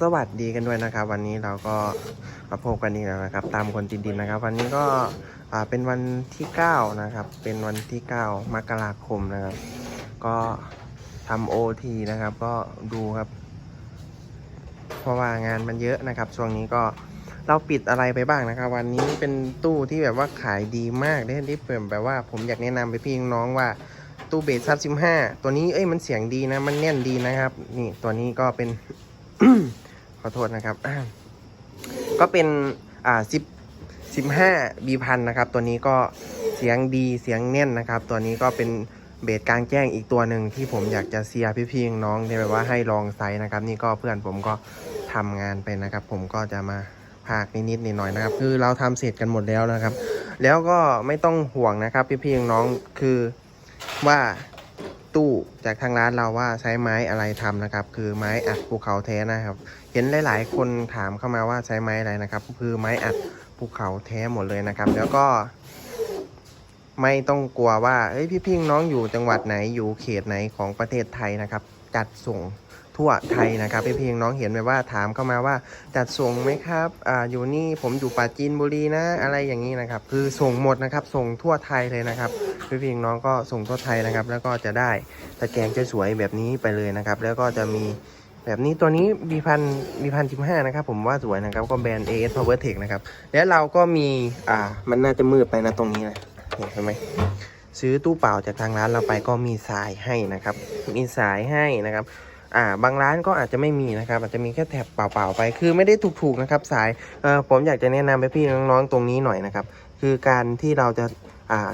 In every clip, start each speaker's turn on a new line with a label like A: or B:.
A: สวัสดีกันด้วยนะครับ วันนี้เราก็มาพบกันอีกแล้วนะครับ ตามคนติดดินนะครับ วันนี้ก็เป็นวันที่ 9 นะครับ เป็นวันที่ 9 มกราคมนะครับ ก็ทำโอทีนะครับ ก็ดูครับ เพราะว่างานมันเยอะนะครับ ช่วงนี้ก็เราปิดอะไรไปบ้างนะครับ วันนี้เป็นตู้ที่แบบว่าขายดีมากได้ที่เป็นแบบว่าผมอยากแนะนำไปพี่น้องว่าตู้เบสซับสิบห้าตัวนี้เอ้ยมันเสียงดีนะ มันแน่นดีนะครับ นี่ตัวนี้ก็เป็น อโทษนะครับ ก็เป็นอ่าสิบสิบห้าบีพันนะครับ ตัวนี้ก็เสียงดีเสียงแน่นนะครับ ตัวนี้ก็เป็นเบสกลางแจ้งอีกตัวหนึ่งที่ผมอยากจะเซียร์พี่ๆน้องๆที่แบบว่าให้ลองไซส์นะครับ นี่ก็เพื่อนผมก็ทำงานไปนะครับ ผมก็จะมาพากนิดๆหน่อยๆนะครับ คือเราทำเสร็จกันหมดแล้วนะครับ แล้วก็ไม่ต้องห่วงนะครับ พี่ๆน้องคือว่า ตู้จากทางร้านเราว่าใช้ไม้อะไรทำนะครับ คือไม้อัดภูเขาแท้นะครับ เห็นหลาย ๆ คนถามเข้ามาว่าใช้ไม้อะไรนะครับ คือไม้อัดภูเขาแท้หมดเลยนะครับ แล้วก็ ไม่ต้องกลัวว่าเฮ้ยพี่พิงน้องอยู่จังหวัดไหนอยู่เขตไหนของประเทศไทยนะครับ จัดส่ง ทั่วไทยนะครับพี่พิงน้องเห็นไหมว่าถามเข้ามาว่าจัดส่งไหมครับอ่าอยู่นี่ผมอยู่ปราจีนบุรีนะอะไรอย่างนี้นะครับ คือส่งหมดนะครับ ส่งทั่วไทยเลยนะครับพี่พิงน้องก็ส่งทั่วไทยนะครับ แล้วก็จะได้ตะแกรงสวยๆแบบนี้ไปเลยนะครับ แล้วก็จะมีแบบนี้ตัวนี้บีพันบีพันสิบห้านะครับ ผมว่าสวยนะครับ ก็แบรนด์ AS Power Tech นะครับ แล้วเราก็มีอ่ามันน่าจะมืดไปนะตรงนี้นะเห็นไหมซื้อตู้เปล่าจากทางร้านเราไปก็มีสายให้นะครับ มีสายให้นะครับ อ่าบางร้านก็อาจจะไม่มีนะครับ อาจจะมีแค่แถบเปล่าๆไป คือไม่ได้ถูกๆนะครับสายเอ่อผมอยากจะแนะนำไปพี่น้องๆตรงนี้หน่อยนะครับ คือการที่เราจะอ่า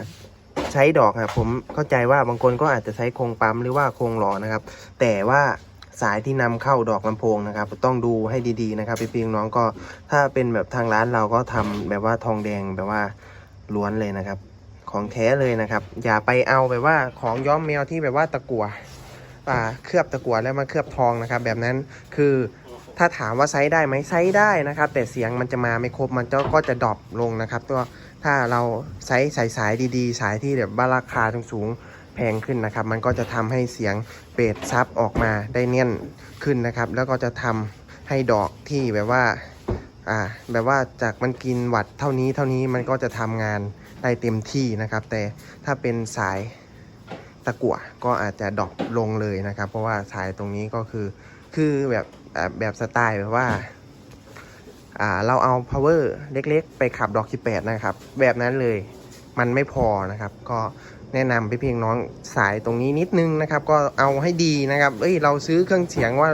A: ใช้ดอกอะผมเข้าใจว่าบางคนก็อาจจะใช้โครงปั๊มหรือว่าโครงหลอนะครับ แต่ว่าสายที่นำเข้าดอกลำโพงนะครับ ต้องดูให้ดีๆนะครับพี่ๆน้องก็ถ้าเป็นแบบทางร้านเราก็ทำแบบว่าทองแดงแบบว่าล้วนเลยนะครับ ของแท้เลยนะครับ อย่าไปเอาแบบว่าของย้อมแมวที่แบบว่าตะกั่วอ่า เคลือบตะกั่วแล้วมาเคลือบทองนะครับ แบบนั้นคือถ้าถามว่าไซส์ได้ไหมไซส์ได้นะครับ แต่เสียงมันจะมาไม่ครบมันก็จะดรอปลงนะครับ ตัวถ้าเราใช้สายสายดีๆ สายที่แบบว่าราคาสูงแพงขึ้นนะครับ มันก็จะทำให้เสียงเบสซับออกมาได้เน่นขึ้นนะครับ แล้วก็จะทำให้ดอกที่แบบว่าอ่าแบบว่าจากมันกินวัดเท่านี้เท่านี้มันก็จะทำงานได้เต็มที่นะครับ แต่ถ้าเป็นสาย กั่วก็อาจจะดรอปลงเลยนะครับ เพราะว่าสายตรงนี้ก็คือคือแบบแบบสไตล์แบบว่าอ่าเราเอา power เล็กๆ ไปขับดอก 18 นะครับ แบบนั้นเลยมันไม่พอนะครับ ก็แนะนำพี่เพียงน้องสายตรงนี้นิดนึงนะครับ ก็เอาให้ดีนะครับ เอ้ยเราซื้อเครื่องเสียงว่า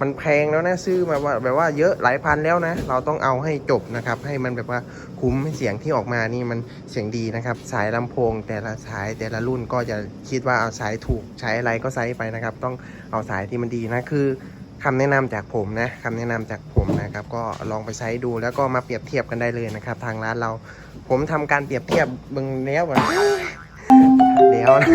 A: มันแพงแล้วนะ ซื้อมาว่าแบบว่าเยอะหลายพันแล้วนะ เราต้องเอาให้จบนะครับ ให้มันแบบว่าคุ้มเสียงที่ออกมานี่มันเสียงดีนะครับ สายลำโพง แต่ละสายแต่ละรุ่นก็จะคิดว่าเอาสายถูกใช้อะไรก็ใช้ไปนะครับ ต้องเอาสายที่มันดีนะคือคำแนะนำจากผมนะคำแนะนำจากผมนะครับ ก็ลองไปใช้ดูแล้วก็มาเปรียบเทียบกันได้เลยนะครับ ทางร้านเราผมทำการเปรียบเทียบเบึงแล้วแล้วนะ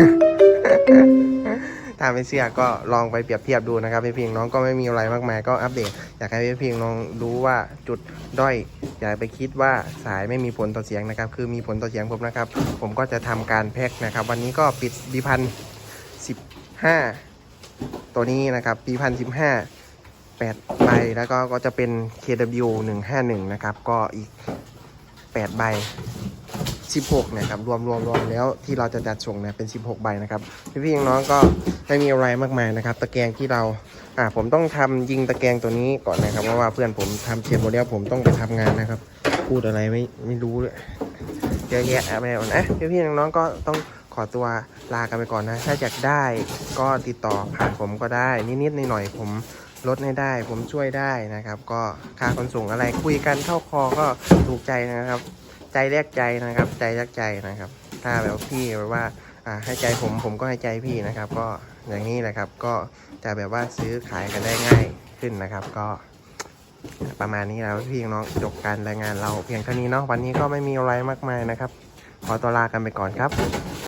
A: ถ้าไม่เชื่อก็ลองไปเปรียบเทียบดูนะครับพี่พิงน้องก็ไม่มีอะไรมากมายก็อัปเดต อยากให้พี่พิงน้องรู้ว่าจุดด้อยอย่าไปคิดว่าสายไม่มีผลต่อเสียงนะครับ คือมีผลต่อเสียงผมนะครับ ผมก็จะทำการแพ็คนะครับ วันนี้ก็ปิดดีพันสิบห้าตัวนี้นะครับปีพันสิบห้าแปดใบแล้วก็ก็จะเป็น KW 151นะครับ ก็อีก8ใบ 16นะครับรวมรวมรวมแล้วที่เราจะจัดส่งเนี่ยเป็น 16 ใบนะครับพี่พี่น้องๆก็ไม่มีอะไรมากมายนะครับ ตะแกรงที่เราอ่าผมต้องทำยิงตะแกรงตัวนี้ก่อนนะครับเพราะว่าเพื่อนผมทำเสร็จหมดลผมต้องไปทำงานนะครับ พูดอะไรไม่ไม่รู้เลยเยอะแยะไปหมดนะพี่พี่น้องๆก็ต้องขอตัวลากันไปก่อนนะ ถ้าอยากได้ก็ติดต่อผ่านผมก็ได้ นิดๆหน่อยๆผมลดให้ได้ผมช่วยได้นะครับ ก็ค่าขนส่งอะไรคุยกันเข้าคอก็ถูกใจนะครับ ใจแรกใจนะครับ ใจแลกใจนะครับ ถ้าแบบพี่แบบว่าอ่าให้ใจผมผมก็ให้ใจพี่นะครับ ก็อย่างนี้แหละครับก็จะแบบว่าซื้อขายกันได้ง่ายขึ้นนะครับ ก็ประมาณนี้แล้วพี่น้องจบการรายงานเราเพียงเท่านี้เนาะวันนี้ก็ไม่มีอะไรมากมายนะครับ ขอตัวลากันไปก่อนครับ